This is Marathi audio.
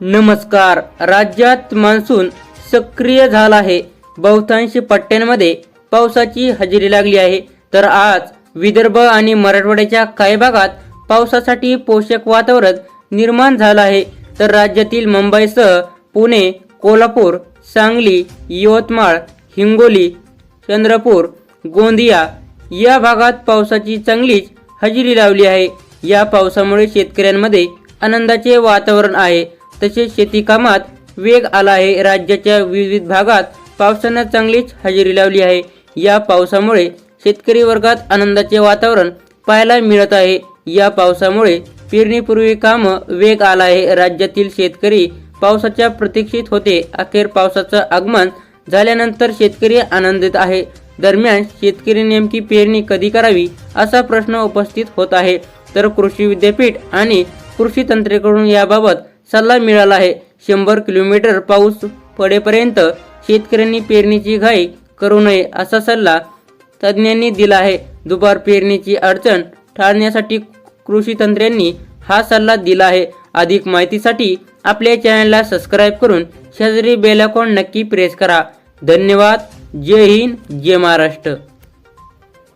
नमस्कार. राज्यात मान्सून सक्रिय झाला आहे. बहुतांश पट्ट्यांमध्ये पावसाची हजेरी लागली आहे. तर आज विदर्भ आणि मराठवाड्याच्या काही भागात पावसासाठी पोषक वातावरण निर्माण झालं आहे. तर राज्यातील मुंबईसह पुणे कोल्हापूर सांगली यवतमाळ हिंगोली चंद्रपूर गोंदिया या भागात पावसाची चांगलीच हजेरी लावली आहे. या पावसामुळे शेतकऱ्यांमध्ये आनंदाचे वातावरण आहे. तसेच शेती कामात वेग आला आहे. राज्याच्या विविध भागात पावसानं चांगलीच हजेरी लावली आहे. या पावसामुळे शेतकरी वर्गात आनंदाचे वातावरण पाहायला मिळत आहे. या पावसामुळे पेरणीपूर्वी कामं वेग आला आहे. राज्यातील शेतकरी पावसाच्या प्रतीक्षित होते. अखेर पावसाचं आगमन झाल्यानंतर शेतकरी आनंदित आहे. दरम्यान शेतकरी नेमकी पेरणी कधी करावी असा प्रश्न उपस्थित होत आहे. तर कृषी विद्यापीठ आणि कृषी तंत्रेकडून याबाबत सल्ला मिळाला आहे. शंभर किलोमीटर पाऊस पडेपर्यंत शेतकऱ्यांनी पेरणीची घाई करू नये असा सल्ला तज्ज्ञांनी दिला आहे. दुबार पेरणीची अडचण टाळण्यासाठी कृषी तंत्र्यांनी हा सल्ला दिला आहे. अधिक माहितीसाठी आपल्या चॅनलला सबस्क्राईब करून शेजारी बेलाकॉन नक्की प्रेस करा. धन्यवाद. जय हिंद. जय महाराष्ट्र.